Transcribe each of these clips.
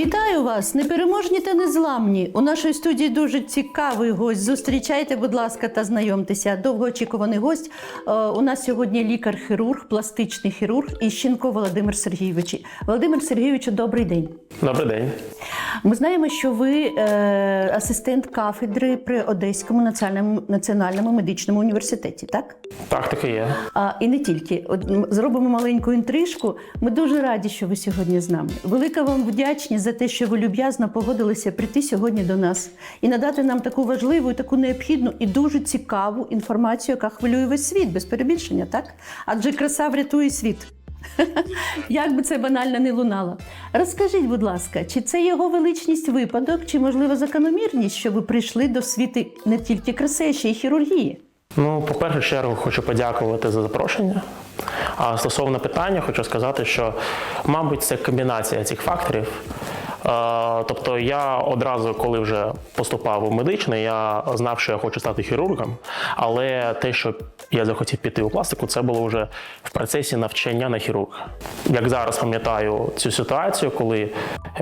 Вітаю вас, непереможні та незламні. У нашій студії дуже цікавий гость. Зустрічайте, будь ласка, та знайомтеся. Довгоочікуваний гость. Е, У нас сьогодні лікар-хірург, пластичний хірург Іщенко Володимир Сергійович. Володимир Сергійовичу, добрий день. Добрий день. Ми знаємо, що ви е, асистент кафедри при Одеському національному, національному медичному університеті, так? Так, таке є. А, і не тільки. От зробимо маленьку інтрижку. Ми дуже раді, що ви сьогодні з нами. Велика вам вдячність за те, що ви люб'язно погодилися прийти сьогодні до нас і надати нам таку важливу, таку необхідну і дуже цікаву інформацію, яка хвилює весь світ, без перебільшення, так? Адже краса врятує світ. Як би це банально не лунало. Розкажіть, будь ласка, чи це його величність випадок, чи можливо закономірність, що ви прийшли до світи не тільки краси, ще й хірургії? Ну, по першу чергу, хочу подякувати за запрошення. А стосовно питання, хочу сказати, що, мабуть, це комбінація цих факторів. Тобто я одразу, коли вже поступав у медичний, я знав, що я хочу стати хірургом, але те, що я захотів піти у пластику, це було вже в процесі навчання на хірурга. Як зараз пам'ятаю цю ситуацію, коли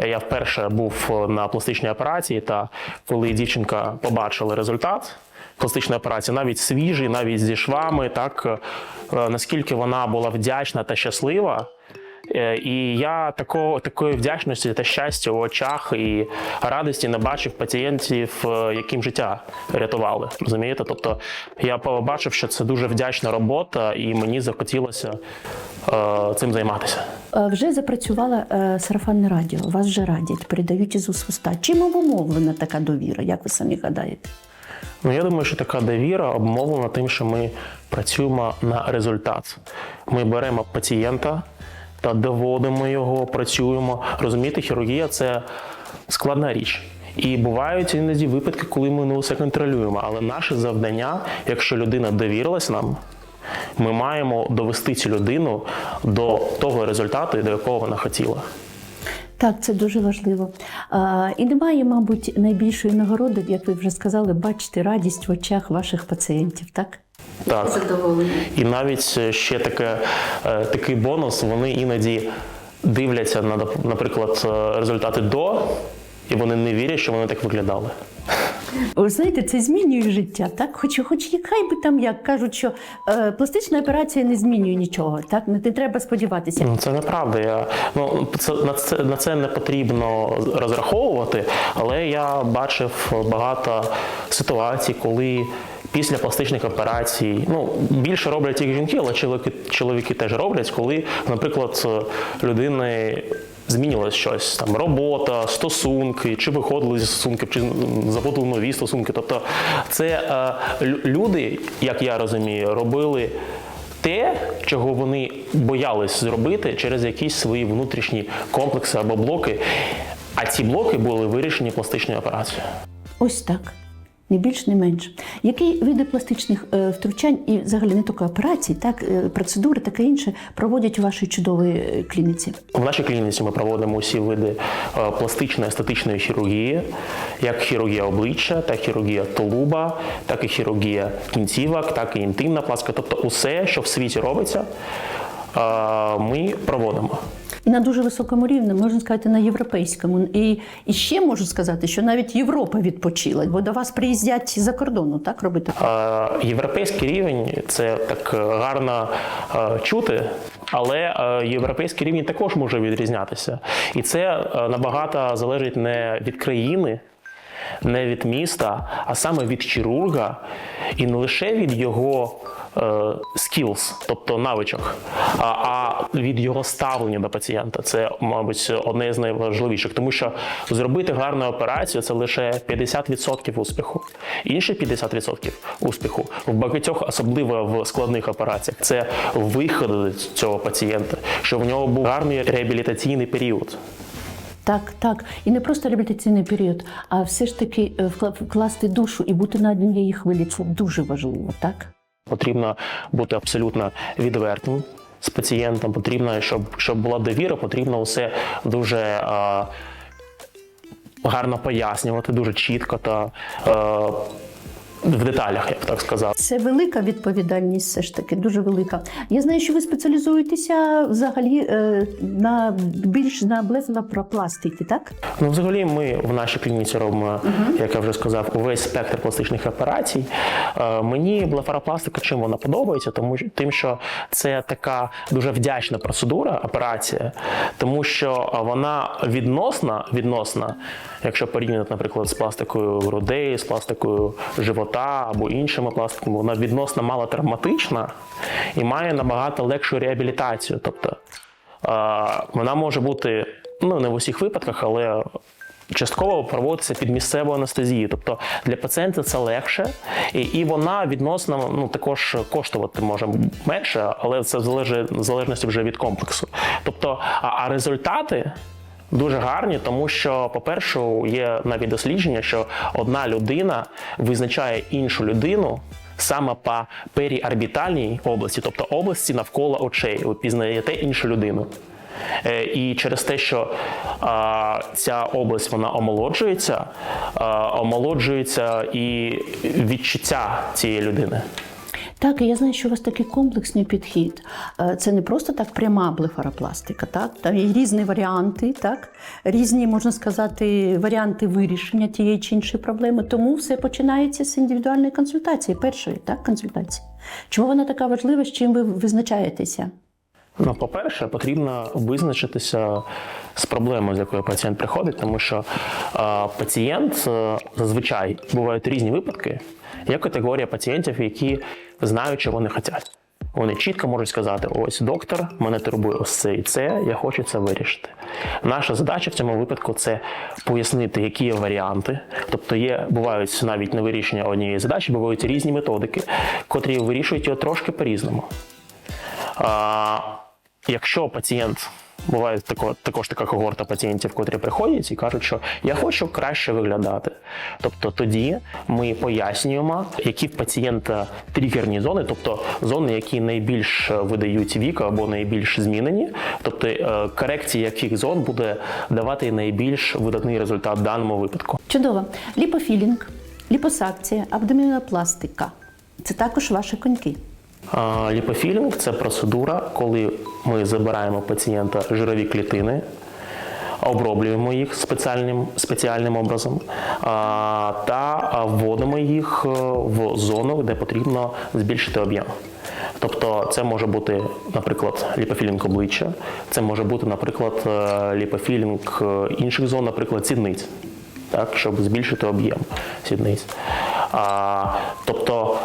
я вперше був на пластичній операції, та коли дівчинка побачила результат пластичної операції, навіть свіжий, навіть зі швами, так е, наскільки вона була вдячна та щаслива. Е, І я такого, такої вдячності та щастя у очах і радості не бачив пацієнтів, е, яким життя рятували. Розумієте? Тобто я побачив, що це дуже вдячна робота, і мені захотілося е, цим займатися. Е, Вже запрацювала е, сарафанне радіо. Вас вже радять, передають із уст уста. Чим обумовлена така довіра? Як ви самі гадаєте? Ну, я думаю, що така довіра обумовлена тим, що ми працюємо на результат. Ми беремо пацієнта та доводимо його, працюємо. Розумієте, хірургія це складна річ. І бувають іноді випадки, коли ми не усе контролюємо. Але наше завдання, якщо людина довірилась нам, ми маємо довести цю людину до того результату, до якого вона хотіла. Так, це дуже важливо. А, і немає, мабуть, найбільшої нагороди, як ви вже сказали, бачити радість в очах ваших пацієнтів, так? Так. Задоволення. І навіть ще таке, е, такий бонус, вони іноді дивляться на, наприклад, е, результати до, і вони не вірять, що вони так виглядали. Ви знаєте, це змінює життя, так? Хоч, хоч хай би там як кажуть, що е, пластична операція не змінює нічого, так? Не, не треба сподіватися. Ну, Це неправда. Я, ну, це, на, це, на це не потрібно розраховувати, але я бачив багато ситуацій, коли після пластичних операцій, ну, більше роблять їх жінки, але чоловіки, чоловіки теж роблять, коли, наприклад, людини змінилось щось там робота, стосунки, чи виходили зі стосунків, чи заводили нові стосунки. Тобто, це е, люди, як я розумію, робили те, чого вони боялись зробити через якісь свої внутрішні комплекси або блоки. А ці блоки були вирішені пластичною операцією. Ось так. Не більш, не менш. Які види пластичних е, втручань і взагалі не тільки операцій, так, е, процедури, таке інше проводять у вашій чудовій е, клініці? В нашій клініці ми проводимо усі види пластичної естетичної хірургії, як хірургія обличчя, так хірургія тулуба, так і хірургія кінцівок, так і інтимна пластика. Тобто усе, що в світі робиться, ми проводимо. На дуже високому рівні, можна сказати, на європейському. І, і ще можу сказати, що навіть Європа відпочила, бо до вас приїздять за кордону, так робити? Європейський рівень це так гарно е, чути, але е, європейський рівень також може відрізнятися. І це е, набагато залежить не від країни, не від міста, а саме від хірурга, і не лише від його. е, Skills, тобто навичок, а, від його ставлення до пацієнта. Це, мабуть, одне з найважливіших, тому що зробити гарну операцію це лише 50% успіху. Інші 50% успіху в багатьох, особливо в складних операціях, це виход цього пацієнта, щоб в нього був гарний реабілітаційний період. Так, так. І не просто реабілітаційний період, а все ж таки е, вкласти душу і бути на однієї хвилі. Це дуже важливо, так? Потрібно бути абсолютно відвертим з пацієнтом. Потрібно, щоб, щоб була довіра, потрібно все дуже е, гарно пояснювати, дуже чітко та. Е, в деталях, я б так сказав. Це велика відповідальність, все ж таки, дуже велика. Я знаю, що ви спеціалізуєтеся взагалі е, на більш на блефаропластиці, так? Ну, взагалі, ми в нашій клініці робимо, як я вже сказав, увесь спектр пластичних операцій. Е, Мені блефаропластика чим вона подобається, тому тим, що це така дуже вдячна процедура, операція, тому що вона відносна, відносна, якщо порівняти, наприклад, з пластикою грудей, з пластикою живота або іншими пластиками, вона відносно малотравматична і має набагато легшу реабілітацію. Тобто е, вона може бути ну не в усіх випадках, але частково проводиться під місцевою анестезією. Тобто для пацієнта це легше, і, і вона відносно ну також коштувати може менше, але це залежить в залежності вже від комплексу. Тобто, а, а результати. Дуже гарні, тому що, по-перше, є навіть дослідження, що одна людина визначає іншу людину саме по періорбітальній області, тобто області навколо очей. Ви пізнаєте іншу людину. Е, І через те, що а, ця область вона омолоджується, а, омолоджується і відчуття цієї людини. Так, і я знаю, що у вас такий комплексний підхід. Е, Це не просто так пряма блефаропластика, так? Там є різні варіанти, так? Різні, можна сказати, варіанти вирішення тієї чи іншої проблеми. Тому все починається з індивідуальної консультації, першої так, консультації. Чому вона така важлива, з чим ви визначаєтеся? Ну, по-перше, потрібно визначитися з проблемою, з якою пацієнт приходить, тому що е, пацієнт е, зазвичай бувають різні випадки. Є категорія пацієнтів, які знають, чого вони хочуть. Вони чітко можуть сказати: ось доктор, мене турбує ось це і це, я хочу це вирішити. Наша задача в цьому випадку це пояснити, які є варіанти. Тобто є, бувають навіть не вирішення однієї задачі, бувають різні методики, котрі вирішують його трошки по-різному. Якщо пацієнт буває тако, також така когорта пацієнтів, котрі приходять і кажуть, що я хочу краще виглядати. Тобто тоді ми пояснюємо, які в пацієнта тригерні зони, тобто зони, які найбільш видають вік або найбільш змінені, тобто е, корекція яких зон буде давати найбільш видатний результат в даному випадку. Чудово. Ліпофілінг, ліпосакція, абдомінопластика. Це також ваші коньки. Ліпофілінг це процедура, коли ми забираємо пацієнта жирові клітини, оброблюємо їх спеціальним, спеціальним образом та вводимо їх е, в зону, де потрібно збільшити об'єм. Тобто це може бути, наприклад, ліпофілінг обличчя, це може бути, наприклад, е, ліпофілінг е, інших зон, наприклад, сідниць так, щоб збільшити об'єм сідниць. А, тобто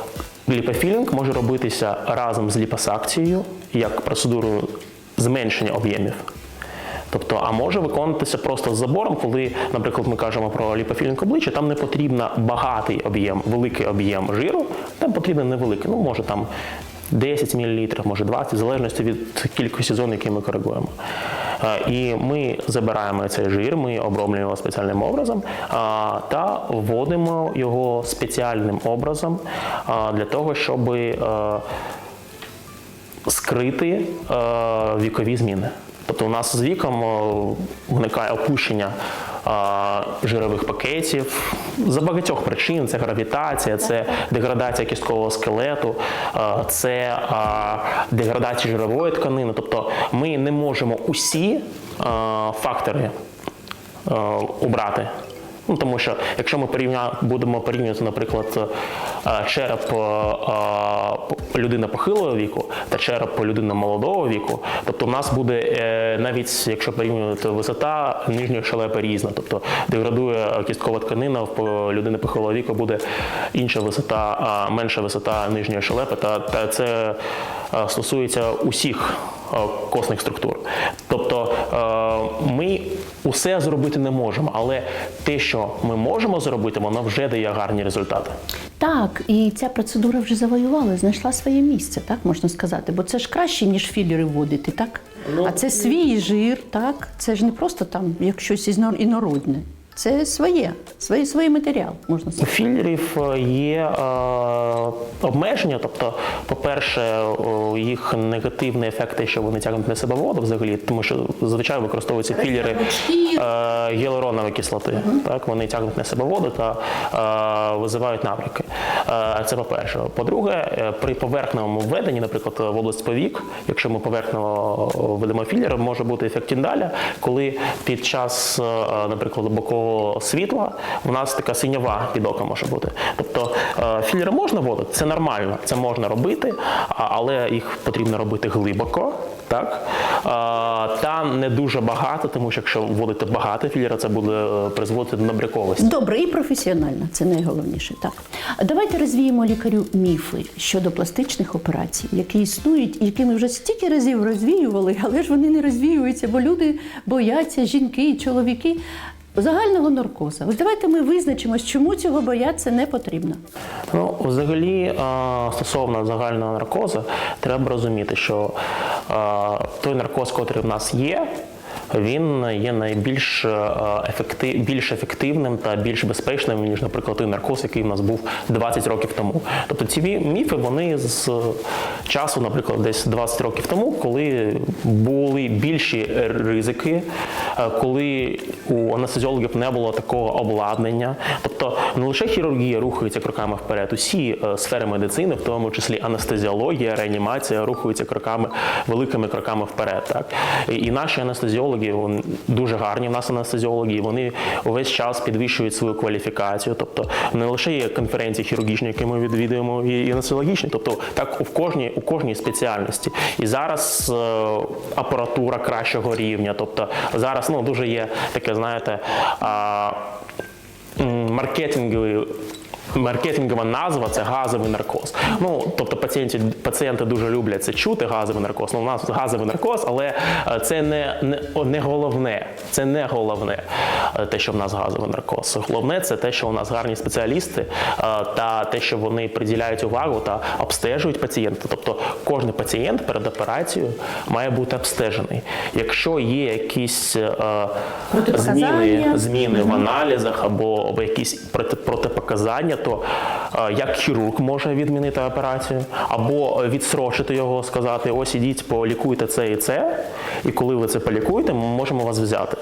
ліпофілінг може робитися разом з ліпосакцією як процедурою зменшення об'ємів. Тобто, а може виконуватися просто з забором, коли, наприклад, ми кажемо про ліпофілінг обличчя, там не потрібно багатий об'єм, великий об'єм жиру, там потрібен невеликий, ну може там 10 мл, може 20, в залежності від кількості зон, які ми коригуємо. Е, І ми забираємо цей жир, ми оброблюємо його спеціальним образом та вводимо його спеціальним образом для того, щоб е, скрити е, вікові зміни. Тобто у нас з віком е, виникає опущення е, жирових пакетів за багатьох причин: це гравітація, це деградація кісткового скелету, це деградація жирової тканини. Тобто ми не можемо усі фактори обрати. Ну, тому що якщо ми порівня... будемо порівнювати, наприклад, е, череп е, е, людини похилого віку та череп людини молодого віку, тобто в нас буде навіть якщо порівнювати висота нижньої шелепи різна, тобто деградує кісткова тканина в людини похилого віку буде інша висота, менша висота нижньої шелепи, та, та це стосується усіх костних структур. Тобто ми усе зробити не можемо, але те, що ми можемо зробити, воно вже дає гарні результати. Так, і ця процедура вже завоювала, знайшла своє місце, так можна сказати. Бо це ж краще, ніж філери вводити, так? а це свій жир, так? Це ж не просто там як щось інородне. Це своє, своє, своє матеріал, можна У сказати. філерів е, є е, обмеження, тобто, по-перше, їх негативний ефект, те, що вони тягнуть на себе воду взагалі, тому що зазвичай використовуються філери е, гіалуронової кислоти. Так, вони тягнуть на себе воду та е, визивають набряки. Е, це по-перше. По-друге, е, при поверхневому введенні, наприклад, в область повік, якщо ми поверхнево введемо філер, може бути ефект Тіндаля, коли під час, е, наприклад, бокового світла в нас така синява під оком може бути. Тобто е, філери можна вводити, це нормально, це можна робити, але їх потрібно робити глибоко. Так? Е, Та не дуже багато, тому що якщо вводити багато філера, це буде е, призводити до набряковості. Добре і професіонально, це найголовніше. Так давайте розвіємо лікарю міфи щодо пластичних операцій, які існують, які ми вже стільки разів розвіювали, але ж вони не розвіюються, бо люди бояться, жінки і чоловіки. Загального наркоза. Ось давайте ми визначимось, чому цього боятися не потрібно. Ну, взагалі, стосовно загального наркозу, треба розуміти, що той наркоз, котрий в нас є, він є найбільш е, ефектив, більш ефективним та більш безпечним, ніж, наприклад, той наркоз, який в нас був 20 років тому. Тобто ці міфи вони з часу, наприклад, десь 20 років тому, коли були більші ризики, е, коли у анестезіологів не було такого обладнання. Тобто не лише хірургія рухається кроками вперед, усі е, сфери медицини, в тому числі анестезіологія, реанімація, рухаються кроками, великими кроками вперед. Так? І, і наші анестезіологи вони дуже гарні. В нас анестезіологи, вони увесь час підвищують свою кваліфікацію. Тобто не лише є конференції хірургічні, які ми відвідуємо, і анестезіологічні, тобто так у кожній у кожній спеціальності. І зараз е, апаратура кращого рівня. Тобто зараз ну дуже є таке, знаєте. А, маркетинговий. Маркетингова назва це газовий наркоз. Ну тобто пацієнти, пацієнти дуже люблять це чути, газовий наркоз. Ну, у нас газовий наркоз, але е, це не, не, не головне. Це не головне, е, те, що в нас газовий наркоз. Головне це те, що у нас гарні спеціалісти е, та те, що вони приділяють увагу та обстежують пацієнта. Тобто кожен пацієнт перед операцією має бути обстежений. Якщо є якісь е, зміни, зміни в аналізах або, або якісь проти, протипоказання, то е, як хірург може відмінити операцію, або відсрочити його, сказати: ось ідіть, полікуйте це і це, і коли ви це полікуєте, ми можемо вас взяти.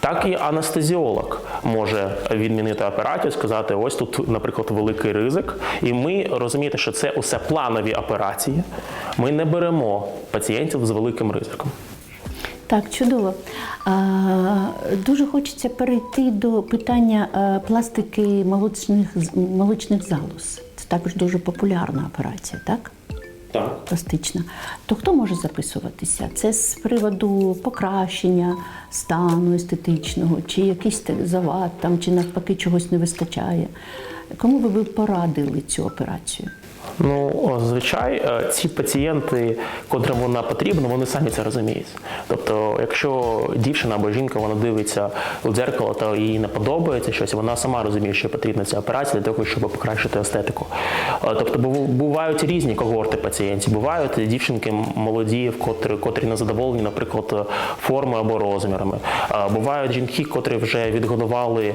Так і анестезіолог може відмінити операцію, сказати: ось тут, наприклад, великий ризик, і ми розумієте, що це усе планові операції. Ми не беремо пацієнтів з великим ризиком. Так, чудово. Дуже хочеться перейти до питання пластики молочних, молочних залоз. Це також дуже популярна операція, так? Так. Пластична. То хто може записуватися? Це з приводу покращення стану естетичного, чи якийсь завад там, чи навпаки чогось не вистачає. Кому би ви порадили цю операцію? Ну, о, звичай, е, ці пацієнти, котрим вона потрібна, вони самі це розуміють. Тобто, якщо дівчина або жінка вона дивиться у дзеркало та їй не подобається щось, вона сама розуміє, що потрібна ця операція для того, щоб покращити естетику. Е, Тобто, бувають різні когорти пацієнтів. Бувають дівчинки молоді, котрі, котрі не задоволені, наприклад, формою або розмірами. Е, Бувають жінки, котрі вже відгодували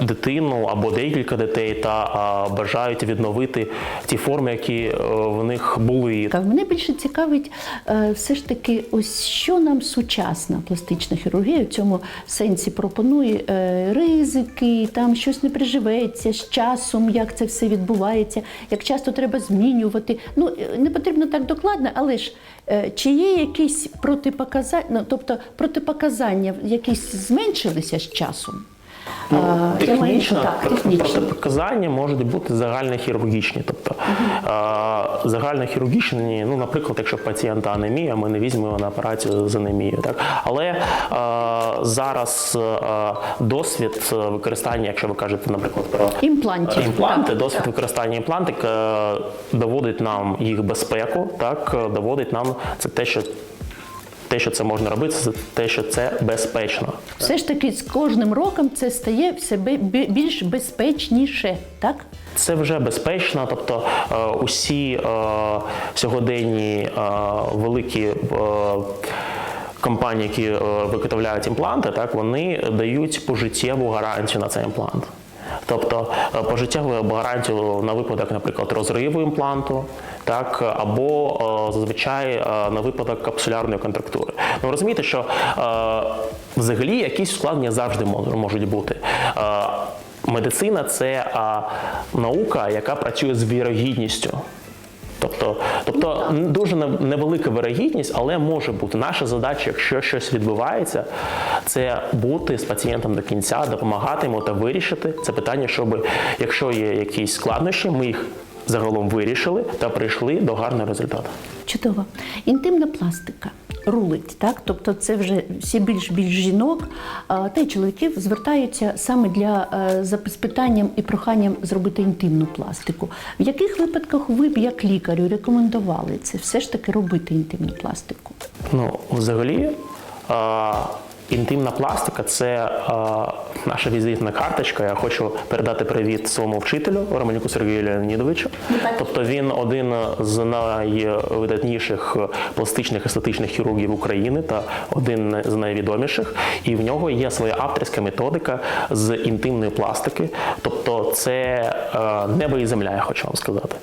дитину або декілька дітей та бажають відновити ті форми, які е, в них були. Так, мене більше цікавить е, все ж таки, ось що нам сучасна пластична хірургія в цьому сенсі пропонує е, ризики, там щось не приживеться з часом, як це все відбувається, як часто треба змінювати. Ну не потрібно так докладно, але ж чи є якісь протипоказання, ну, тобто протипоказання якісь зменшилися з часом? А, маю- Технічно, так, технічно. протипоказання можуть бути загальнохірургічні. Тобто е, загальнохірургічні, ну, наприклад, якщо пацієнта анемія, ми не візьмемо його на операцію з анемією. Так? Але е, зараз е, досвід використання, якщо ви кажете, наприклад, про Імплантів. імпланти, досвід використання імплантик е, доводить нам їх безпеку, так, е, доводить нам це те, що. Те, що це можна робити, це те, що це безпечно. Все ж таки з кожним роком це стає все більш безпечніше, так? Це вже безпечно, тобто е, усі е, сьогоденні е, великі. Е, компанії, які е, виготовляють імпланти, так вони дають пожиттєву гарантію на цей імплант. Тобто е, пожиттєву гарантію на випадок, наприклад, розриву імпланту, так або е, зазвичай е, на випадок капсулярної контрактури. Ну розумієте, що взагалі якісь ускладнення завжди мож- можуть бути. Медицина це наука, яка працює з вірогідністю. Тобто, тобто дуже невелика вирогідність, але може бути. Наша задача, якщо щось відбувається, це бути з пацієнтом до кінця, допомагати йому та вирішити це питання, щоб якщо є якісь складнощі, ми їх загалом вирішили та прийшли до гарного результату. Чудово. Інтимна пластика рулить, так? Тобто це вже всі більш більш жінок та й чоловіків звертаються саме для е, з і проханням зробити інтимну пластику. В яких випадках ви б як лікарю рекомендували це все ж таки робити інтимну пластику? Ну, взагалі, інтимна пластика це е, наша візитна карточка. Я хочу передати привіт своєму вчителю Романюку Сергію Леонідовичу. Тобто він один з найвидатніших пластичних естетичних хірургів України та один з найвідоміших. І в нього є своя авторська методика з інтимної пластики. Тобто, це е, небо і земля, я хочу вам сказати.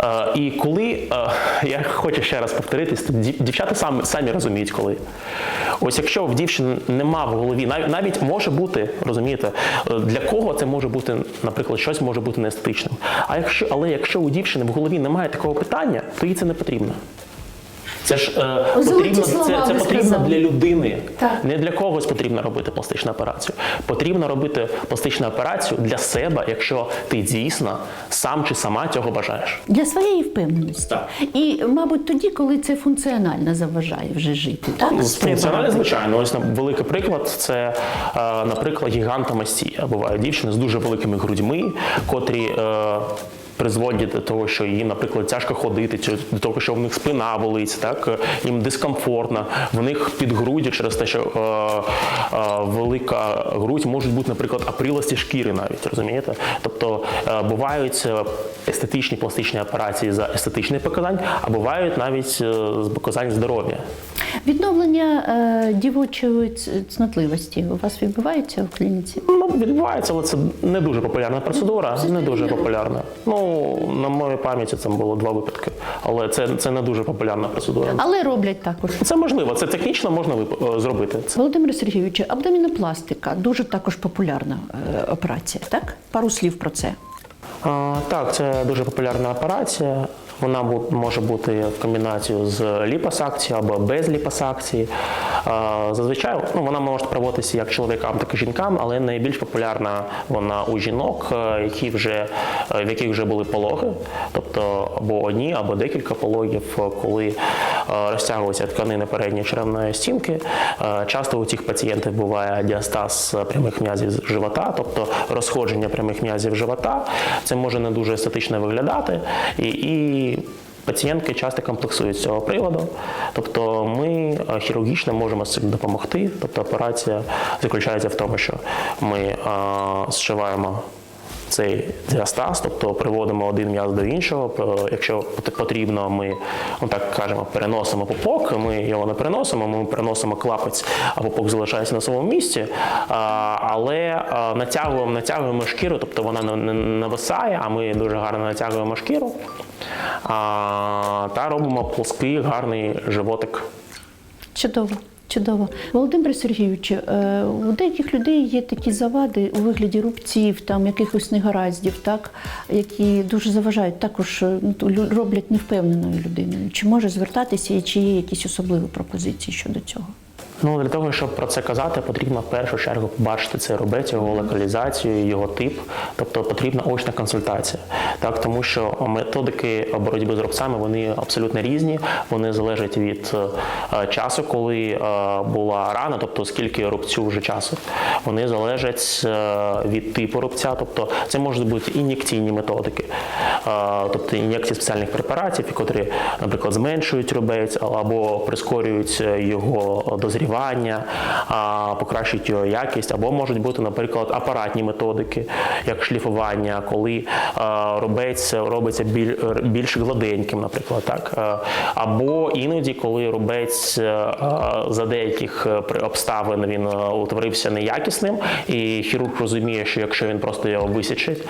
Е, І коли е, я хочу ще раз повторитись, дівчата самі, самі розуміють, коли. Ось якщо в дівчини нема в голові, навіть, навіть може бути, розумієте, е, для кого це може бути, наприклад, щось може бути неестетичним. А якщо, але якщо у дівчини в голові немає такого питання, то їй це не потрібно. Це ж е, потрібно, слова це, це потрібно для людини. Так. Не для когось потрібно робити пластичну операцію. Потрібно робити пластичну операцію для себе, якщо ти дійсно сам чи сама цього бажаєш. Для своєї впевненості. Так. І, мабуть, тоді, коли це функціонально заважає вже жити. Так? Ну, Функціонально, звичайно, ось великий приклад це, е, наприклад, гігантомастія. Бувають дівчини з дуже великими грудьми, котрі. е, Призводять до того, що їм, наприклад, тяжко ходити, чи до того, що в них спина болить, так їм дискомфортно, в них під груддю через те, що е, е, велика грудь можуть бути, наприклад, априлості шкіри навіть розумієте? Тобто е, бувають е, естетичні пластичні операції за естетичних показань, а бувають навіть е, з показань здоров'я. Відновлення е, дівочої цнотливості у вас відбувається в клініці? Ну, відбувається, але це не дуже популярна процедура, не дуже популярна. Ну, на моїй пам'яті там було два випадки, але це, це не дуже популярна процедура. Але роблять також. Це можливо, це технічно можна вип- е, зробити. Це Володимир Сергійович, абдомінопластика дуже також популярна е, операція, так? Пару слів про це. А, так, це дуже популярна операція. Вона може бути в комбінацію з ліпосакцією або без ліпосакції. Зазвичай ну, вона може проводитися як чоловікам, так і жінкам, але найбільш популярна вона у жінок, е, які вже, е, в яких вже були пологи, тобто або одні, або декілька пологів, е, коли розтягуються тканини передньої черевної стінки. Часто у цих пацієнтів буває діастаз прямих м'язів живота, тобто розходження прямих м'язів живота. Це може не дуже естетично виглядати. І, і Пацієнтки часто комплексують з цього приводу, тобто ми е, хірургічно можемо з цим допомогти. Тобто операція заключається в тому, що ми е, зшиваємо цей діастаз, тобто приводимо один м'яз до іншого. Якщо потрібно, ми ну так кажемо, переносимо пупок. Ми його не переносимо, ми переносимо клапець, а пупок залишається на своєму місці. Але натягуємо, натягуємо шкіру, тобто вона не нависає, а ми дуже гарно натягуємо шкіру. Та робимо плоский гарний животик. Чудово. Чудово. Володимир Сергійович, е, у деяких людей є такі завади у вигляді рубців, там якихось негараздів, так, які дуже заважають, також е, ну, роблять невпевненою людиною. Чи може звертатися і чи є якісь особливі пропозиції щодо цього? Ну для того, щоб про це казати, потрібно в першу чергу побачити цей рубець, його локалізацію, його тип, тобто потрібна очна консультація. Так, тому що методики боротьби з рубцями вони абсолютно різні. Вони залежать від е, часу, коли е, була рана, тобто скільки рубцю вже часу. Вони залежать е, від типу рубця, тобто це можуть бути ін'єкційні методики, тобто ін'єкції спеціальних препаратів, котрі, наприклад, зменшують рубець або прискорюють його дозрівання шліфування, а, покращують його якість, або можуть бути, наприклад, апаратні методики, як шліфування, коли рубець робиться більш гладеньким, наприклад, так або іноді, коли рубець за деяких е, обставин він е, утворився неякісним, і хірург розуміє, що якщо він просто його висічить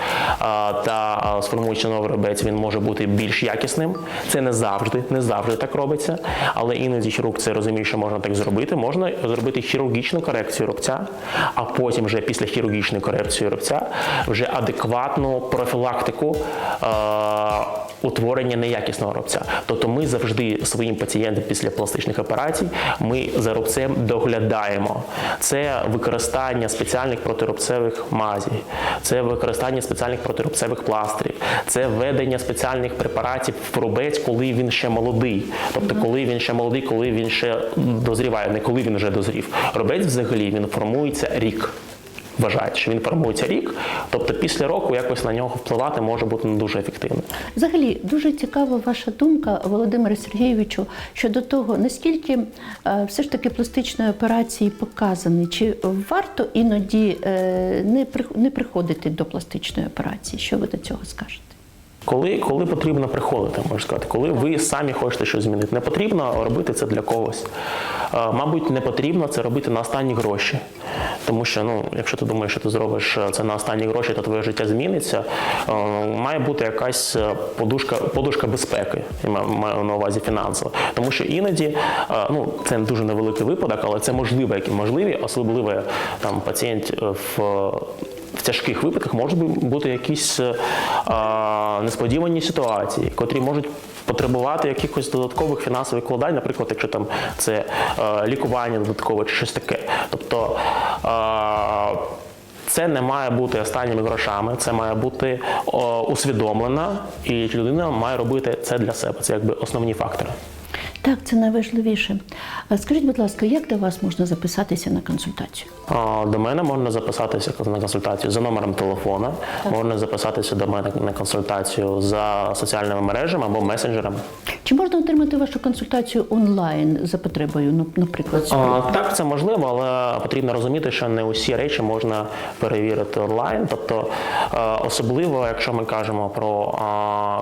та сформується новий рубець, він може бути більш якісним. Це не завжди, не завжди так робиться, але іноді хірург це розуміє, що можна так зробити. Можна зробити хірургічну корекцію рубця, а потім вже після хірургічної корекції рубця вже адекватну профілактику е, утворення неякісного рубця. Тобто ми завжди своїм пацієнтам після пластичних операцій ми за рубцем доглядаємо. Це використання спеціальних протирубцевих мазей, це використання спеціальних протирубцевих пластирів, це введення спеціальних препаратів в рубець, коли він ще молодий. Тобто, коли він ще молодий, коли він ще дозріває, не коли він вже дозрів. Рубець взагалі він формується рік. Вважають, що він формується рік, тобто після року якось на нього впливати може бути не дуже ефективно. Взагалі дуже цікава ваша думка, Володимире Сергійовичу, щодо того, наскільки е, все ж таки пластичної операції показані, чи варто іноді е, не приходити до пластичної операції? Що ви до цього скажете? Коли, коли потрібно приходити, можна сказати, коли ви самі хочете щось змінити, не потрібно робити це для когось. Е, Мабуть, не потрібно це робити на останні гроші. Тому що, ну, якщо ти думаєш, що ти зробиш е, це на останні гроші, то твоє життя зміниться. Е, Має бути якась подушка, подушка безпеки, я маю- на увазі фінансово. Тому що іноді, ну, це дуже невеликий випадок, але це можливо, які можливі, особливо там пацієнт в в тяжких випадках можуть бути якісь е, а, несподівані ситуації, котрі можуть потребувати якихось додаткових фінансових вкладань, наприклад, якщо там це е, лікування додаткове чи щось таке. Тобто е, це не має бути останніми грошами, це має бути о, усвідомлено, і людина має робити це для себе. Це якби основні фактори. Так, це найважливіше. Скажіть, будь ласка, як до вас можна записатися на консультацію? До мене можна записатися на консультацію за номером телефона, можна записатися до мене на консультацію за соціальними мережами або месенджерами. Чи можна отримати вашу консультацію онлайн за потребою, ну, наприклад, А. Так, це можливо, але потрібно розуміти, що не усі речі можна перевірити онлайн. Тобто, е, особливо, якщо ми кажемо про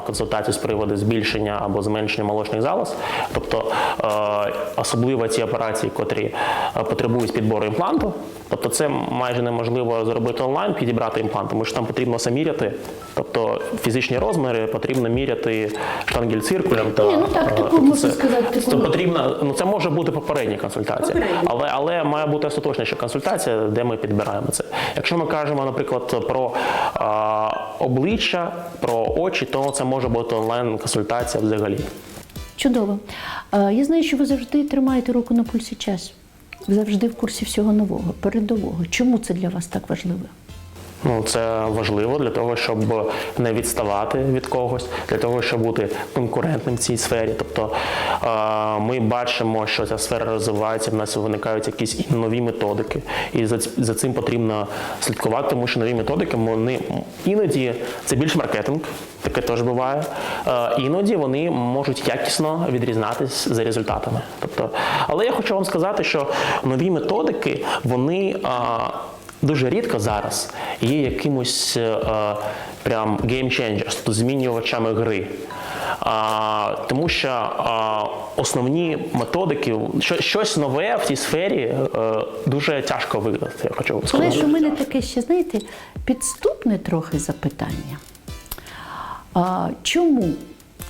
консультацію з приводу збільшення або зменшення молочних залоз, тобто е, особливо ті операції, котрі е, потребують підбору імпланту. Тобто це майже неможливо зробити онлайн, підібрати імплант, тому що там потрібно все міряти. Тобто фізичні розміри потрібно міряти штангель-циркулем. та, Ні, ну так, е, таку тобто можна це- сказати, таку- то потрібна, ну це може бути попередня консультація, Попередня. але, але має бути остаточніша консультація, де ми підбираємо це. Якщо ми кажемо, наприклад, про а, обличчя, про очі, то це може бути онлайн-консультація взагалі. Чудово. Я знаю, що ви завжди тримаєте руку на пульсі часу. Завжди в курсі всього нового, передового. Чому це для вас так важливо? Ну, це важливо для того, щоб не відставати від когось, для того, щоб бути конкурентним в цій сфері. Тобто ми бачимо, що ця сфера розвивається, в нас виникають якісь нові методики, і за, цим потрібно слідкувати, тому що нові методики вони іноді це більш маркетинг, таке теж буває. Іноді вони можуть якісно відрізнятись за результатами. Тобто, але я хочу вам сказати, що нові методики вони. Дуже рідко зараз є якимось е, прям changers, тобто змінювачами гри. А, тому що а, основні методики, що, щось нове в цій сфері е, дуже тяжко я хочу Але ж у мене таке ще, знаєте, підступне трохи запитання. А, чому,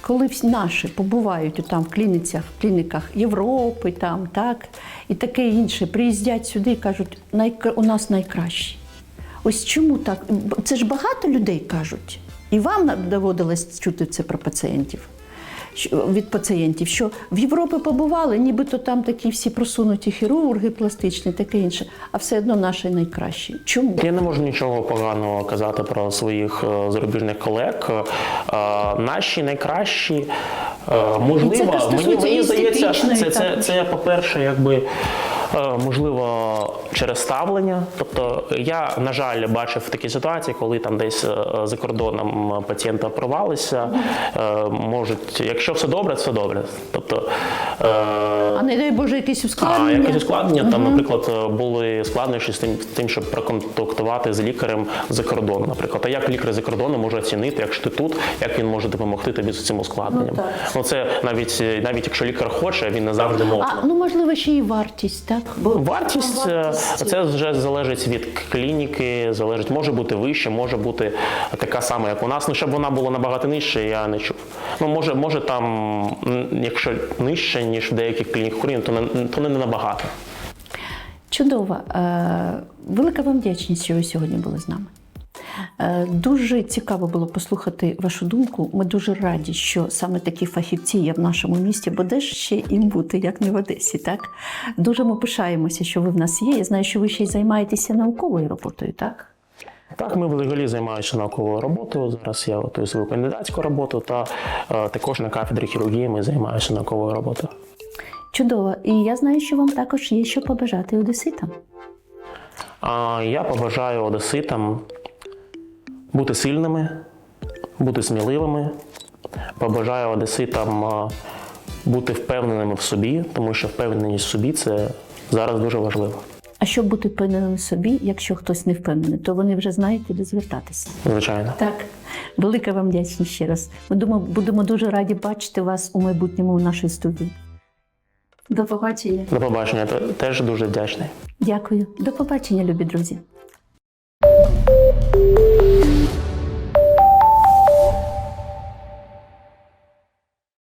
коли всі наші побувають там в кліницях, в клініках Європи, там, так, і таке інше, приїздять сюди і кажуть, «Найкра- у нас найкращі. Ось чому так? Це ж багато людей кажуть. І вам доводилось чути це про пацієнтів. Від пацієнтів, що в Європі побували, нібито там такі всі просунуті хірурги пластичні, таке інше, а все одно наші найкращі. Чому? Я не можу нічого поганого казати про своїх е, зарубіжних колег. Е, наші найкращі, е, можливо, мені, мені здається, це це, це, це, по-перше, якби. Е, Можливо, через ставлення. Тобто, я, на жаль, бачив такі ситуації, коли там десь е, за кордоном пацієнта провалися. Е, Можуть, якщо все добре, все добре. Тобто, А не дай Боже, якісь а ускладнення. якісь ускладнення, там, наприклад, були складнощі з тим, з тим, щоб проконтактувати з лікарем за кордоном, наприклад. А як лікар за кордоном може оцінити, якщо ти тут, як він може допомогти тобі з цим ускладненням? Ну. Ну, це навіть навіть якщо лікар хоче, він не завжди може. А ну можливо, ще і вартість, так? Бо Вартість вартість це вже залежить від клініки, залежить, може бути вище, може бути така сама, як у нас. Ну щоб вона була набагато нижче, я не чув. Ну може, може там, якщо нижче, ніж в деяких клініках України, то не то не набагато. Чудово. Е, Велика вам вдячність, що ви сьогодні були з нами. Е, Дуже цікаво було послухати вашу думку. Ми дуже раді, що саме такі фахівці є в нашому місті, бо де ж ще їм бути, як не в Одесі, так? Дуже ми пишаємося, що ви в нас є. Я знаю, що ви ще й займаєтеся науковою роботою, так? Так, ми взагалі займаємося науковою роботою. Зараз я готую свою кандидатську роботу, та е, також на кафедрі хірургії ми займаємося науковою роботою. Чудово. І я знаю, що вам також є що побажати одеситам. А я побажаю одеситам бути сильними, бути сміливими. Побажаю одеситам бути впевненими в собі, тому що впевненість в собі це зараз дуже важливо. А щоб бути впевненим в собі, якщо хтось не впевнений, то вони вже знають, куди звертатися. Звичайно. Так, велика вам вдячність ще раз. Ми думаю, будемо дуже раді бачити вас у майбутньому у нашій студії. До побачення. До побачення. Те- Теж дуже вдячний. Дякую. До побачення, любі друзі.